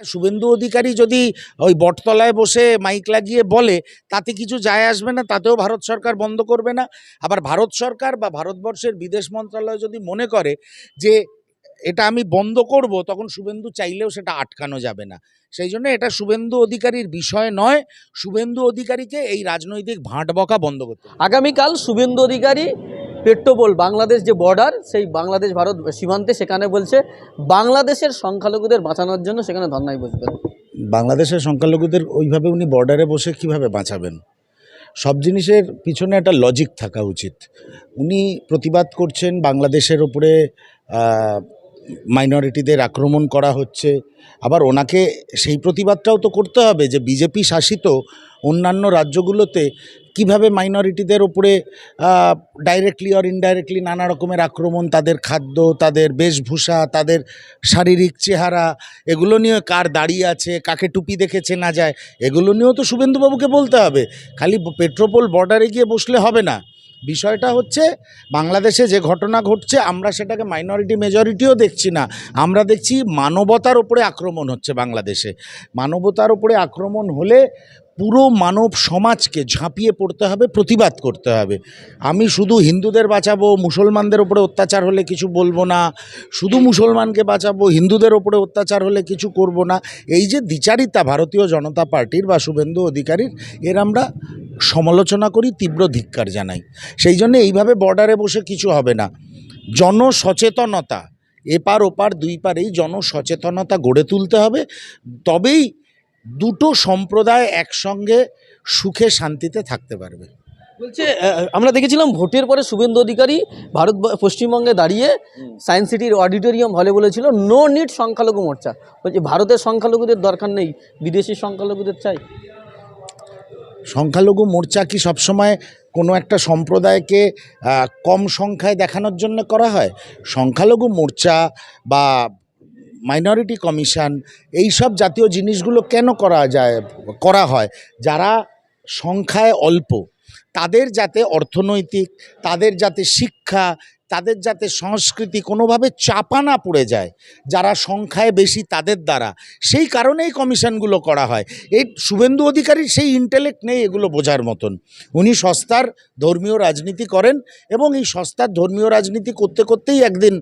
শুভেন্দু অধিকারী যদি ওই বটতলায় বসে মাইক লাগিয়ে বলে, তাতে কিছু যায় আসবে না, তাতেও ভারত সরকার বন্ধ করবে না। আবার ভারত সরকার বা ভারতবর্ষের বিদেশ মন্ত্রণালয় যদি মনে করে যে এটা আমি বন্ধ করব, তখন শুভেন্দু চাইলেও সেটা আটকানো যাবে না। সেই জন্য এটা শুভেন্দু অধিকারীর বিষয় নয়, শুভেন্দু অধিকারীকে এই রাজনৈতিক ভাঁট বকা বন্ধ করতে আগামীকাল শুভেন্দু অধিকারী পেট্রোপোল বাংলাদেশ যে বর্ডার সেই বাংলাদেশ ভারত সীমান্তে সেখানে বলছে বাংলাদেশের সংখ্যালঘুদের বাঁচানোর জন্য সেখানে ধর্নায় বসবেন। বাংলাদেশের সংখ্যালঘুদের ওইভাবে উনি বর্ডারে বসে কীভাবে বাঁচাবেন? সব জিনিসের পিছনে একটা লজিক থাকা উচিত। উনি প্রতিবাদ করছেন বাংলাদেশের ওপরে মাইনরিটিদের আক্রমণ করা হচ্ছে। আবার ওনাকে সেই প্রতিবাদটাও তো করতে হবে যে বিজেপি শাসিত অন্যান্য রাজ্যগুলোতে কীভাবে মাইনরিটিদের ওপরে ডাইরেক্টলি অর ইনডাইরেক্টলি নানা রকমের আক্রমণ, তাদের খাদ্য, তাদের বেশভূষা, তাদের শারীরিক চেহারা, এগুলো নিয়ে কার দাঁড়িয়ে আছে, কাকে টুপি দেখে চেনা যায়, এগুলো নিয়েও তো শুভেন্দুবাবুকে বলতে হবে। খালি পেট্রোপোল বর্ডারে গিয়ে বসলে হবে না। বিষয়টা হচ্ছে বাংলাদেশে যে ঘটনা ঘটছে, আমরা সেটাকে মাইনরিটি মেজরিটিও দেখছি না। আমরা দেখছি মানবতার ওপরে আক্রমণ হচ্ছে বাংলাদেশে। মানবতার ওপরে আক্রমণ হলে পুরো মানব সমাজকে ঝাঁপিয়ে পড়তে হবে, প্রতিবাদ করতে হবে। আমি শুধু হিন্দুদের বাঁচাবো, মুসলমানদের ওপরে অত্যাচার হলে কিছু বলব না, শুধু মুসলমানকে বাঁচাবো, হিন্দুদের ওপরে অত্যাচার হলে কিছু করব না। এই যে দ্বিচারিতা ভারতীয় জনতা পার্টির বা শুভেন্দু অধিকারীর, এর আমরা সমালোচনা করি, তীব্র ধিক্কার জানাই। সেই জন্য এইভাবে বর্ডারে বসে কিছু হবে না। জনসচেতনতা, এপার ওপার দুই পারেই জনসচেতনতা গড়ে তুলতে হবে। তবেই দুটো সম্প্রদায় একসঙ্গে সুখে শান্তিতে থাকতে পারবে। বলছে আমরা দেখেছিলাম ভোটের পরে শুভেন্দু অধিকারী ভারত পশ্চিমবঙ্গে দাঁড়িয়ে সায়েন্স সিটির অডিটোরিয়াম হলে বলেছিল নো নিড সংখ্যালঘু মোর্চা। বলছে ভারতের সংখ্যালঘুদের দরকার নেই বিদেশি সংখ্যালঘুদের চাই। সংখ্যালঘু মোর্চা কি সবসময় কোনো একটা সম্প্রদায়কে কম সংখ্যায় দেখানোর জন্য করা হয়? সংখ্যালঘু মোর্চা বা মাইনরিটি কমিশন এই সব জাতীয় জিনিসগুলো কেন করা যায়, করা হয়? যারা সংখ্যায় অল্প, তাদের যাতে অর্থনৈতিক, তাদের যাতে শিক্ষা, তাদের যাতে সংস্কৃতি কোনোভাবে চাপা না পড়ে যায়, যারা সংখ্যায় বেশি তাদের দ্বারা, সেই কারণেই কমিশনগুলো করা হয়। এই শুভেন্দু অধিকারীর সেই ইন্টেলেক্ট নেই এগুলো বোঝার মতন। উনি সস্তার ধর্মীয় রাজনীতি করেন এবং এই সস্তার ধর্মীয় রাজনীতি করতে করতেই একদিন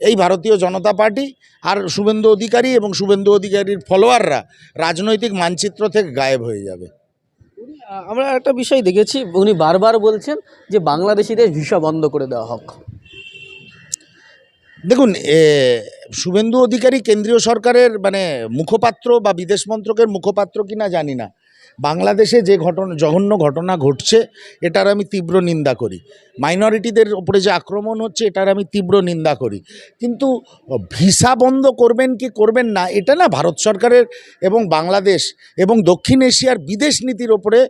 এই ভারতীয় জনতা পার্টি আর শুভেন্দু অধিকারী এবং শুভেন্দু অধিকারীর ফলোয়াররা রাজনৈতিক মানচিত্র থেকে গায়েব হয়ে যাবে। আমরা একটা বিষয় দেখেছি উনি বারবার বলছেন যে বাংলাদেশিদের ভিসা বন্ধ করে দেওয়া হোক। দেখুন এ, শুভেন্দু অধিকারী কেন্দ্রীয় সরকারের মানে মুখপাত্র বা বিদেশ মন্ত্রকের মুখপাত্র কিনা জানি না। বাংলাদেশে যে ঘটনা, জঘন্য ঘটনা ঘটছে, এটার আমি তীব্র নিন্দা করি। মাইনরিটিদের ওপরে যে আক্রমণ হচ্ছে, এটার আমি তীব্র নিন্দা করি। কিন্তু ভিসা বন্ধ করবেন কি করবেন না, এটা না ভারত সরকারের এবং বাংলাদেশ এবং দক্ষিণ এশিয়ার বিদেশ নীতির ওপরে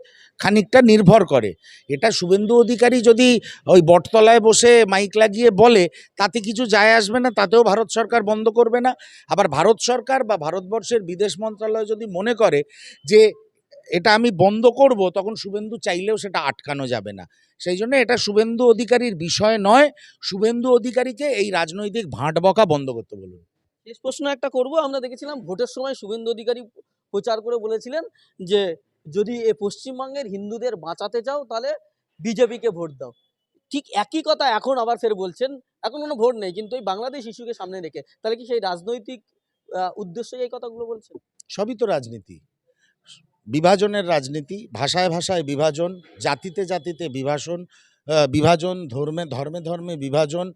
খানিকটা নির্ভর করে। এটা শুভেন্দু অধিকারী যদি ওই বটতলায় বসে মাইক লাগিয়ে বলে, তাতে কিছু যায় আসবে না, তাতেও ভারত সরকার বন্ধ করবে না। আবার ভারত সরকার বা ভারতবর্ষের বিদেশ মন্ত্রণালয় যদি মনে করে যে এটা আমি বন্ধ করব তখন শুভেন্দু চাইলেও সেটা আটকানো যাবে না। সেই জন্য এটা শুভেন্দু অধিকারীর বিষয় নয় শুভেন্দু অধিকারীকে এই রাজনৈতিক ভাঁট বকা বন্ধ করতে বলুন। শেষ প্রশ্ন একটা করব আমরা দেখেছিলাম ভোটের সময় শুভেন্দু অধিকারী প্রচার করে বলেছিলেন যে যদি এ পশ্চিমবঙ্গের হিন্দুদের বাঁচাতে চাও তাহলে বিজেপিকে ভোট দাও। ঠিক একই কথা এখন আবার ফের বলছেন এখন কোনো ভোট নেই কিন্তু এই বাংলাদেশ ইস্যুকে সামনে রেখে। তাহলে কি সেই রাজনৈতিক উদ্দেশ্যে এই কথাগুলো বলছেন? সবই তো রাজনীতি। বিভাজনের রাজনীতি, ভাষায় ভাষায় বিভাজন, জাতিতে জাতিতে বিভাজন বিভাজন, ধর্মে ধর্মে ধর্মে বিভাজন,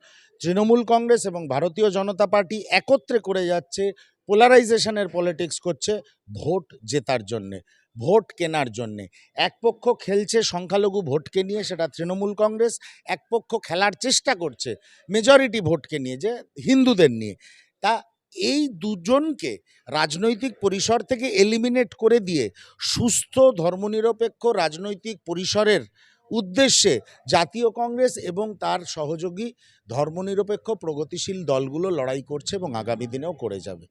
তৃণমূল কংগ্রেস এবং ভারতীয় জনতা পার্টি একত্রে করে যাচ্ছে পোলারাইজেশনের পলিটিক্স করছে, ভোট জেতার জন্যে, ভোট কেনার জন্যে। এক পক্ষ খেলছে সংখ্যালঘু ভোটকে নিয়ে, সেটা তৃণমূল কংগ্রেস, এক পক্ষ খেলার চেষ্টা করছে মেজরিটি ভোটকে নিয়ে, যে হিন্দুদের নিয়ে। তা এই দুজনকে রাজনৈতিক পরিসর থেকে এলিমিনেট করে দিয়ে সুস্থ, ধর্মনিরপেক্ষ রাজনৈতিক পরিসরের উদ্দেশ্যে জাতীয় কংগ্রেস এবং তার সহযোগী ধর্মনিরপেক্ষ, প্রগতিশীল দলগুলো লড়াই করছে এবং আগামী দিনেও করে যাবে।